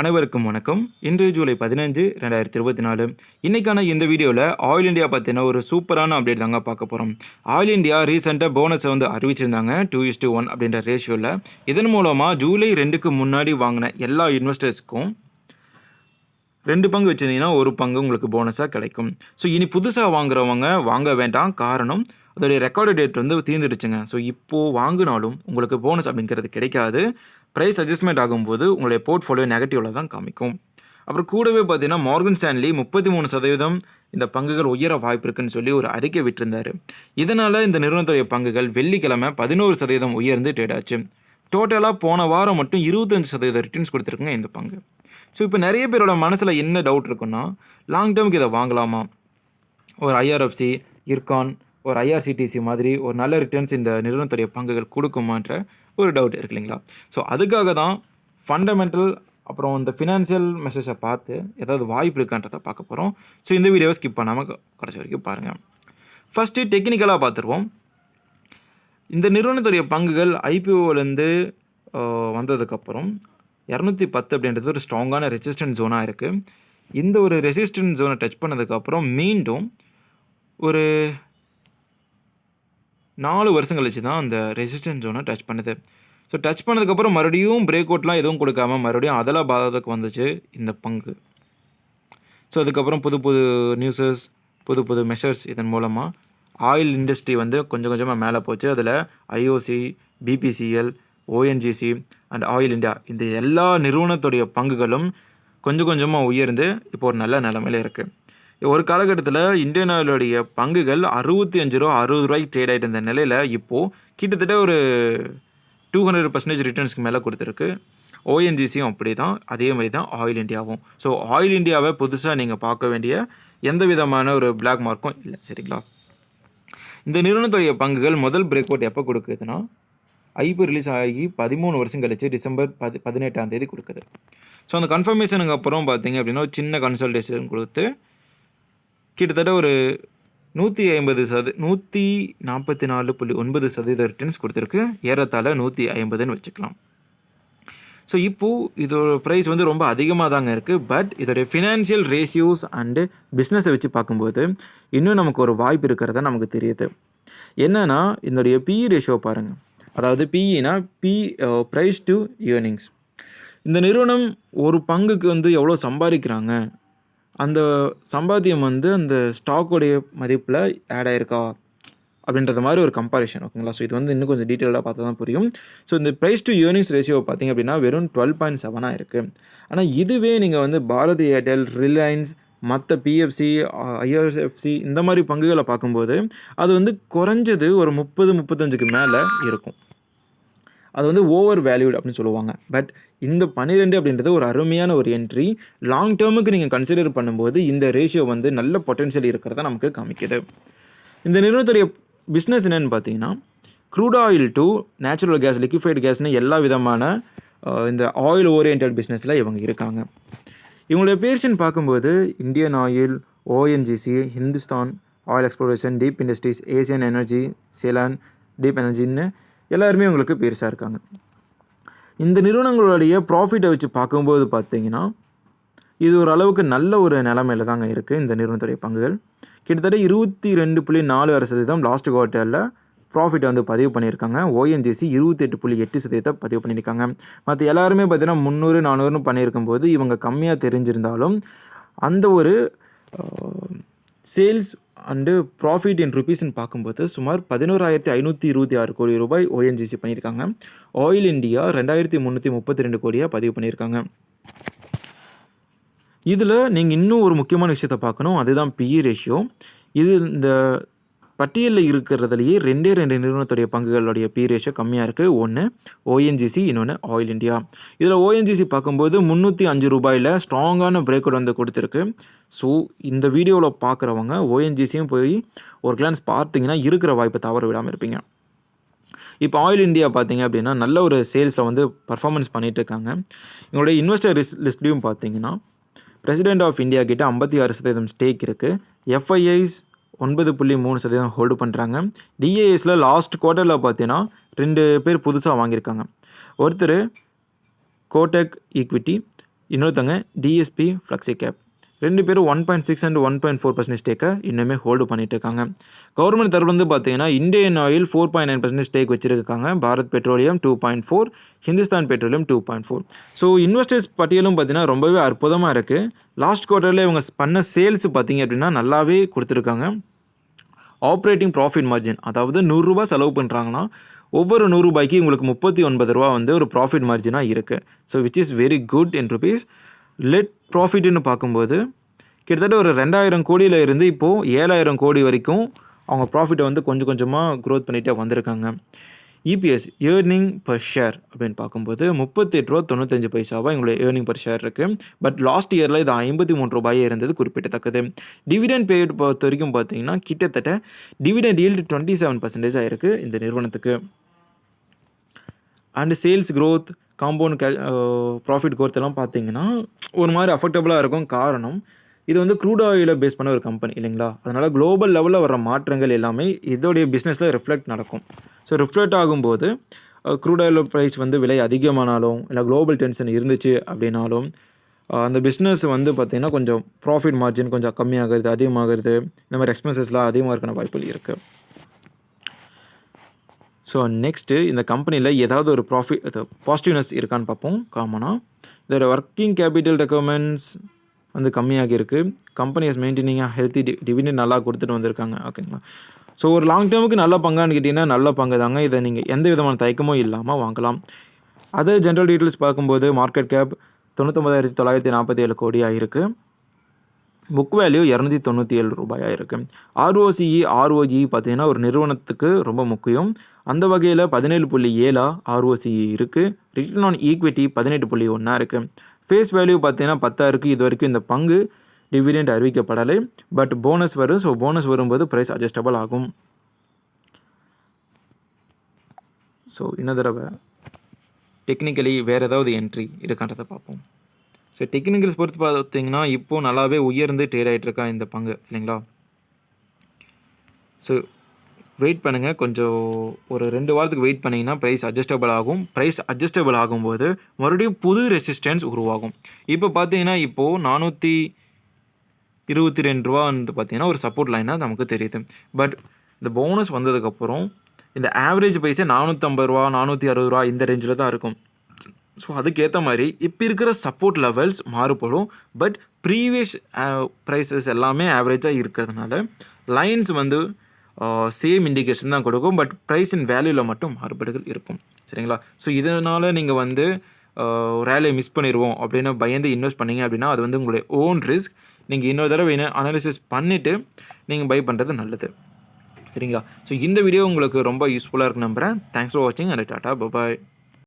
அனைவருக்கும் வணக்கம். இன்று ஜூலை பதினஞ்சு ரெண்டாயிரத்தி இருபத்தி நாலு. இன்றைக்கான இந்த வீடியோவில் ஆயில் இந்தியா பற்றின ஒரு சூப்பரான அப்டேட் தாங்க பார்க்க போகிறோம் ஆயில் இந்தியா ரீசெண்டாக போனஸை வந்து அறிவிச்சிருந்தாங்க டூ இஸ் டூ ஒன் அப்படின்ற ரேஷியோவில் இதன் மூலமாக ஜூலை ரெண்டுக்கு முன்னாடி வாங்கின எல்லா இன்வெஸ்டர்ஸ்க்கும் ரெண்டு பங்கு வச்சுருந்தீங்கன்னா ஒரு பங்கு உங்களுக்கு போனஸாக கிடைக்கும். ஸோ இனி புதுசாக வாங்குறவங்க வாங்க வேண்டாம். காரணம் அதோடைய ரெக்கார்டு டேட் வந்து தீர்ந்துடுச்சுங்க. ஸோ இப்போது வாங்கினாலும் உங்களுக்கு போனஸ் அப்படிங்கிறது கிடைக்காது. ப்ரைஸ் அட்ஜஸ்ட்மெண்ட் ஆகும்போது உங்களுடைய போர்ட்ஃபோலியோ நெகட்டிவில் தான் காமிக்கும். அப்புறம் கூடவே பார்த்தீங்கன்னா மார்கன் ஸ்டான்லி முப்பத்தி மூணு சதவீதம் இந்த பங்குகள் உயர வாய்ப்பு இருக்குன்னு சொல்லி ஒரு அறிக்கை விட்டிருந்தார். இதனால் இந்த நிறுவனத்துடைய பங்குகள் வெள்ளிக்கிழமை பதினோரு சதவீதம் உயர்ந்து ட்ரேட் ஆச்சு. டோட்டலாக போன வாரம் மட்டும் இருபத்தஞ்சு சதவீதம் ரிட்டர்ன்ஸ் கொடுத்துருக்குங்க இந்த பங்கு. ஸோ இப்போ நிறைய பேரோட மனசில் என்ன டவுட் இருக்குன்னா லாங் டேர்முக்கு இதை வாங்கலாமா? ஒரு ஐஆர்எஃப்சி இர்கான் ஒரு ஐஆர்சிடிசி மாதிரி ஒரு நல்ல ரிட்டர்ன்ஸ் இந்த நிறுவனத்துடைய பங்குகள் கொடுக்குமான்ற ஒரு டவுட் இருக்கு இல்லைங்களா? ஸோ அதுக்காக தான் ஃபண்டமெண்டல் அப்புறம் இந்த ஃபினான்ஷியல் மெசேஜை பார்த்து ஏதாவது வாய்ப்பு இருக்கான்றதை பார்க்க போகிறோம் ஸோ இந்த வீடியோவை ஸ்கிப் பண்ணாமல் கடைசி வரைக்கும் பாருங்கள் ஃபஸ்ட்டு டெக்னிக்கலாக பார்த்துருவோம். இந்த நிறுவனத்துடைய பங்குகள் ஐபிஓலேருந்து வந்ததுக்கப்புறம் இரநூத்தி பத்து அப்படின்றது ஒரு ஸ்ட்ராங்கான ரெசிஸ்டன்ட் ஜோனாக இருக்குது இந்த ஒரு ரெசிஸ்டன்ட் ஜோனை டச் பண்ணதுக்கப்புறம் மீண்டும் ஒரு நாலு வருஷம் கழிச்சு தான் அந்த ரெசிஸ்டன்ஸ் ஜோனை டச் பண்ணுது. ஸோ டச் பண்ணதுக்கப்புறம் மறுபடியும் பிரேக் அவுட்லாம் எதுவும் கொடுக்காம மறுபடியும் அதெல்லாம் பாதத்துக்கு வந்துச்சு இந்த பங்கு. ஸோ அதுக்கப்புறம் புது புது நியூஸஸ் புது புது மெஷர்ஸ் இதன் மூலமாக ஆயில் இண்டஸ்ட்ரி வந்து கொஞ்சம் கொஞ்சமாக மேலே போச்சு. அதில் IOC BPCL ONGC and Oil India இந்த எல்லா நிறுவனத்துடைய பங்குகளும் கொஞ்சம் கொஞ்சமாக உயர்ந்து இப்போ ஒரு நல்ல நிலமையில இருக்குது ஒரு காலகட்டத்தில் இந்தியன் ஆயிலுடைய பங்குகள் அறுபத்தி அஞ்சு ரூபா அறுபது ரூபாய்க்கு ட்ரேட் ஆகிட்டு இருந்த நிலையில் இப்போது கிட்டத்தட்ட ஒரு டூ ஹண்ட்ரட் பர்சன்டேஜ் ரிட்டர்ன்ஸ்க்கு மேலே கொடுத்துருக்கு. ஓஎன்ஜிசியும் அப்படி தான் அதே மாதிரி தான் ஆயில் இந்தியாவும் ஸோ ஆயில் இந்தியாவை புதுசாக நீங்கள் பார்க்க வேண்டிய எந்த விதமான ஒரு பிளாக் மார்க்கும் இல்லை. சரிங்களா? இந்த நிறுவனத்துடைய பங்குகள் முதல் பிரேக் அவுட் எப்போ கொடுக்குதுன்னா ஐபி ரிலீஸ் ஆகி பதிமூணு வருஷம் கழிச்சு டிசம்பர் பதி பதினெட்டாம் தேதி கொடுக்குது. ஸோ அந்த கன்ஃபர்மேஷனுக்கு அப்புறம் பார்த்தீங்க அப்படின்னா ஒரு சின்ன கன்சல்டேஷன் கொடுத்து கிட்டத்தட்ட ஒரு நூற்றி ஐம்பது சத நூற்றி நாற்பத்தி நாலு புள்ளி ஒன்பது சதவீத ரிட்டர்ன்ஸ் கொடுத்துருக்கு. ஏறத்தாழ நூற்றி ஐம்பதுன்னு வச்சுக்கலாம். ஸோ இப்போது இதோட ப்ரைஸ் வந்து ரொம்ப அதிகமாக தாங்க இருக்குது பட் இதோடைய ஃபினான்ஷியல் ரேஷியோஸ் அண்டு பிஸ்னஸை வச்சு பார்க்கும்போது இன்னும் நமக்கு ஒரு வாய்ப்பு இருக்கிறதா நமக்கு தெரியுது. என்னென்னா இதோடைய பிஇ ரேஷியோ பாருங்கள் அதாவது பிஇனா பி ப்ரைஸ் டு இயர்னிங்ஸ் இந்த நிறுவனம் ஒரு பங்குக்கு வந்து எவ்வளோ சம்பாதிக்கிறாங்க? அந்த சம்பாத்தியம் வந்து அந்த ஸ்டாக்கோடைய மதிப்பில் ஆட் ஆயிருக்கா? அப்படின்றத மாதிரி ஒரு கம்பாரிஷன் ஓகேங்களா ஸோ இது வந்து இன்னும் கொஞ்சம் டீட்டெயிலாக பார்த்தா தான் புரியும். ஸோ இந்த ப்ரைஸ் டு ஏர்னிங்ஸ் ரேஷியோ பார்த்தீங்க அப்படின்னா வெறும் டுவெல் பாயிண்ட் செவனாக இருக்குது ஆனால் இதுவே நீங்கள் வந்து பாரதி ஏர்டெல் ரிலையன்ஸ் மற்ற பிஎஃப்சி ஐஆர்எஃப்சி இந்த மாதிரி பங்குகளை பார்க்கும்போது அது வந்து குறைஞ்சது ஒரு முப்பது முப்பத்தஞ்சுக்கு மேலே இருக்கும். அது வந்து ஓவர் வேல்யூட் அப்படின்னு சொல்லுவாங்க. பட் இந்த பன்னிரெண்டு அப்படின்றது ஒரு அருமையான ஒரு என்ட்ரி லாங் டேர்முக்கு நீங்கள் கன்சிடர் பண்ணும்போது இந்த ரேஷியோ வந்து நல்ல பொட்டன்ஷியல் இருக்கிறத நமக்கு காமிக்குது. இந்த நிறுவனத்துடைய பிஸ்னஸ் என்னென்னு பார்த்தீங்கன்னா crude oil to natural gas liquefied கேஸ்னு எல்லா விதமான இந்த ஆயில் ஓரியன்ட் பிஸ்னஸில் இவங்க இருக்காங்க. இவங்களுடைய பேர்ஷன் பார்க்கும்போது Indian Oil ONGC Hindustan Oil Exploration Deep Industries Asian Energy Selan Deep எனர்ஜின்னு எல்லாருமே உங்களுக்கு பெருசாக இருக்காங்க. இந்த நிறுவனங்களுடைய ப்ராஃபிட்டை வச்சு பார்க்கும்போது பார்த்தீங்கன்னா இது ஒரு அளவுக்கு நல்ல ஒரு நிலமையில தாங்க இருக்குது இந்த நிறுவனத்துடைய பங்குகள். கிட்டத்தட்ட இருபத்தி ரெண்டு புள்ளி நாலு ஆறு சதவீதம் லாஸ்ட் குவார்ட்டரில் ப்ராஃபிட் வந்து பதிவு பண்ணியிருக்காங்க. ஓஎன்ஜிசி இருபத்தெட்டு புள்ளி எட்டு சதவீதத்தை பதிவு பண்ணியிருக்காங்க. மற்ற எல்லாருமே பார்த்தீங்கன்னா முந்நூறு நானூறுன்னு பண்ணியிருக்கும் போது இவங்க கம்மியாக தெரிஞ்சிருந்தாலும் அந்த ஒரு சேல்ஸ் அண்டு ப்ராஃபிட் இன் ருபீஸ்ன்னு பார்க்கும்போது சுமார் பதினோராயிரத்தி ஐநூற்றி இருபத்தி ஆறு கோடி ரூபாய் ஓஎன்ஜிசி பண்ணியிருக்காங்க. ஆயில் இந்தியா ரெண்டாயிரத்தி முந்நூற்றி முப்பத்தி ரெண்டு கோடியாக பதிவு பண்ணியிருக்காங்க. இதில் நீங்கள் இன்னும் ஒரு முக்கியமான விஷயத்தை பார்க்கணும். அதுதான் பிஇ ரேஷியோ இது இந்த பட்டியலில் இருக்கிறதுலையே ரெண்டே ரெண்டு நிறுவனத்துடைய பங்குகளுடைய பி ரேஷியோ கம்மியாக இருக்குது ஒன்று ஓஎன்ஜிசி இன்னொன்று ஆயில் இந்தியா இதில் ஓஎன்ஜிசி பார்க்கும்போது முந்நூற்றி அஞ்சு ரூபாயில் ஸ்ட்ராங்கான பிரேக் அவுட் வந்து கொடுத்துருக்கு. ஸோ இந்த வீடியோவில் பார்க்குறவங்க ஓஎன்ஜிசியும் போய் ஒரு கிளான்ஸ் பார்த்தீங்கன்னா இருக்கிற வாய்ப்பை தவற விடாமல் இருப்பீங்க. இப்போ ஆயில் இந்தியா பார்த்தீங்க அப்படின்னா நல்ல ஒரு சேல்ஸில் வந்து பர்ஃபார்மன்ஸ் பண்ணிட்டு இருக்காங்க. இவங்களுடைய இன்வெஸ்டர் லிஸ்ட் லிஸ்ட்லேயும் பார்த்தீங்கன்னா பிரசிடென்ட் ஆஃப் இந்தியா கிட்ட ஐம்பத்தி ஆறு சதவீதம் ஸ்டேக் இருக்குது எஃப்ஐஐஸ் ஒன்பது புள்ளி மூணு சதவீதம் ஹோல்டு பண்ணுறாங்க டிஏஎஸில் லாஸ்ட் குவார்ட்டரில் பார்த்தீங்கன்னா ரெண்டு பேர் புதுசாக வாங்கியிருக்காங்க. ஒருத்தர் கோடெக் ஈக்விட்டி இன்னொருத்தவங்க டிஎஸ்பி ஃப்ளக்ஸி கேப் ரெண்டு பேரும் one point six and one point four percentage ஸ்டேக்கை இன்னுமே ஹோல்டு பண்ணிட்டு இருக்காங்க கவர்மெண்ட் தரப்பு வந்து பார்த்தீங்கன்னா Indian Oil four point nine percentage stake வச்சிருக்காங்க. Bharat Petroleum two point four Hindustan Petroleum two point four so investors பட்டியலும் பார்த்தீங்கன்னா ரொம்பவே அற்புதமாக இருக்குது லாஸ்ட் குவார்ட்டரில் இவங்க பண்ண சேல்ஸ் பார்த்தீங்க அப்படின்னா நல்லாவே கொடுத்துருக்காங்க. ஆப்ரேட்டிங் ப்ராஃபிட் மார்ஜின் அதாவது நூறுரூபா செலவு பண்ணுறாங்கன்னா ஒவ்வொரு நூறுரூபாய்க்கு உங்களுக்கு முப்பத்தி ஒன்பது ரூபா வந்து ஒரு ப்ராஃபிட் மார்ஜினாக இருக்குது so which is very good in rupees net ப்ராஃபிட்னு பார்க்கும்போது கிட்டத்தட்ட ஒரு ரெண்டாயிரம் கோடியில் இருந்து இப்போது ஏழாயிரம் கோடி வரைக்கும் அவங்க ப்ராஃபிட்டை வந்து கொஞ்சம் கொஞ்சமாக க்ரோத் பண்ணிகிட்டே வந்திருக்காங்க. இபிஎஸ் ஏர்னிங் பர் ஷேர் அப்படின்னு பார்க்கும்போது முப்பத்தெட்டு ரூபா தொண்ணூத்தஞ்சு பைசாவாக எங்களுடைய ஏர்னிங் பர் ஷேர் இருக்குது பட் லாஸ்ட் இயரில் இது ஐம்பத்தி மூணு ரூபாயே இருந்தது குறிப்பிடத்தக்கது. டிவிடெண்ட் பேட் பொறுத்த வரைக்கும் பார்த்தீங்கன்னா கிட்டத்தட்ட dividend yield twenty seven percentage இருக்குது இந்த நிறுவனத்துக்கு. And sales growth compound K profit growth எல்லாம் பார்த்தீங்கன்னா ஒரு மாதிரி அஃபோர்டபுளாக இருக்கும் காரணம் இது வந்து க்ரூட் ஆயிலை பேஸ் பண்ண ஒரு கம்பெனி இல்லைங்களா? அதனால் குளோபல் லெவலில் வர மாற்றங்கள் எல்லாமே இதோடைய பிஸ்னஸில் ரிஃப்ளெக்ட் நடக்கும். ஸோ ரிஃப்ளெக்ட் ஆகும்போது க்ரூட் ஆயில் ப்ரைஸ் வந்து விலை அதிகமானாலும் இல்லை குளோபல் டென்ஷன் இருந்துச்சு அப்படின்னாலும் அந்த பிஸ்னஸ் வந்து பார்த்திங்கன்னா கொஞ்சம் ப்ராஃபிட் மார்ஜின் கொஞ்சம் கம்மியாகிறது அதிகமாகிறது இந்த மாதிரி எக்ஸ்பென்சஸ்லாம் அதிகமாக இருக்கிற வாய்ப்புகள் இருக்குது ஸோ நெக்ஸ்ட்டு இந்த கம்பெனியில் ஏதாவது ஒரு ப்ராஃபிட் பாசிட்டிவ்னஸ் இருக்கான்னு பார்ப்போம். காமனாக இதோட ஒர்க்கிங் கேபிட்டல் ரெக்குவயர்மெண்ட்ஸ் வந்து கம்மியாக இருக்குது கம்பெனி இஸ் மெயின்டைனிங்காக ஹெல்த்தி டி டிவிடெண்ட் நல்லா கொடுத்துட்டு வந்திருக்காங்க. ஓகேங்களா ஸோ ஒரு லாங் டேர்முக்கு நல்ல பங்கான்னு கேட்டிங்கன்னா நல்ல பங்கு தாங்க. இதை நீங்கள் எந்த விதமான தயக்கமும் இல்லாமல் வாங்கலாம். அதர் ஜென்ரல் டீட்டெயில்ஸ் பார்க்கும்போது மார்க்கெட் கேப் தொண்ணூத்தொம்பதாயிரத்தி தொள்ளாயிரத்தி நாற்பத்தி ஏழு கோடியாக இருக்குது புக் வேல்யூ இரநூத்தி தொண்ணூற்றி ஏழு ரூபாயாக இருக்குது ஆர்ஓசிஇ ஆர்ஓஜி பார்த்தீங்கன்னா ஒரு நிறுவனத்துக்கு ரொம்ப முக்கியம். அந்த வகையில் பதினேழு புள்ளி ஏழா ஆர்ஓசிஇ இருக்குது ரிட்டர்ன் ஆன் ஈக்விட்டி பதினெட்டு புள்ளி ஒன்றா இருக்குது ஃபேஸ் வேல்யூ பார்த்தீங்கன்னா பத்தாக இருக்குது இது வரைக்கும் இந்த பங்கு டிவிடெண்ட் அறிவிக்கப்படலை. பட் போனஸ் வரும். ஸோ போனஸ் வரும்போது ப்ரைஸ் அட்ஜஸ்டபிள் ஆகும். ஸோ இன்னொரு தடவை டெக்னிக்கலி வேறு ஏதாவது என்ட்ரி இருக்கான்றதை பார்ப்போம். ஸோ டெக்னிக்கல்ஸ் பொறுத்து பார்த்தீங்கன்னா இப்போது நல்லாவே உயர்ந்து ட்ரேட் ஆகிட்டு இருக்கா இந்த பங்கு இல்லைங்களா? ஸோ வெயிட் பண்ணுங்கள் கொஞ்சம் ஒரு ரெண்டு வாரத்துக்கு வெயிட் பண்ணிங்கன்னா ப்ரைஸ் அட்ஜஸ்டபிள் ஆகும். ப்ரைஸ் அட்ஜஸ்டபிள் ஆகும்போது மறுபடியும் புது ரெசிஸ்டன்ஸ் உருவாகும். இப்போ பார்த்தீங்கன்னா இப்போது நானூற்றி இருபத்தி ரெண்டு ரூபா வந்து பார்த்தீங்கன்னா ஒரு சப்போர்ட் லைனாக நமக்கு தெரியுது. பட் இந்த போனஸ் வந்ததுக்கப்புறம் இந்த ஆவரேஜ் ப்ரைஸே நானூற்றம்பது ரூபா நானூற்றி அறுபது ரூபா இந்த ரேஞ்சில் தான் இருக்கும். ஸோ அதுக்கேற்ற மாதிரி இப்போ இருக்கிற சப்போர்ட் லெவல்ஸ் மாறுபடும். பட் ப்ரீவியஸ் ப்ரைஸஸ் எல்லாமே ஆவரேஜாக இருக்கிறதுனால லைன்ஸ் வந்து uh, சேம் இண்டிகேஷன் தான் கொடுக்கும். பட் ப்ரைஸ் இன் வேல்யூவில் மட்டும் மாறுபாடுகள் இருக்கும். சரிங்களா? ஸோ இதனால் நீங்கள் வந்து uh, ரேலியை மிஸ் பண்ணிடுவோம் அப்படின்னு பயந்து இன்வெஸ்ட் பண்ணீங்க அப்படின்னா அது வந்து உங்களுடைய ஓன் ரிஸ்க் நீங்கள் இன்னொரு தடவை அனாலிசிஸ் பண்ணிவிட்டு நீங்கள் பை பண்ணுறது நல்லது. சரிங்களா? ஸோ இந்த வீடியோ உங்களுக்கு ரொம்ப யூஸ்ஃபுல்லாக இருக்கு நம்புகிறேன் தேங்க்ஸ் ஃபார் வாட்சிங் அண்ட் டாட்டா பபாய்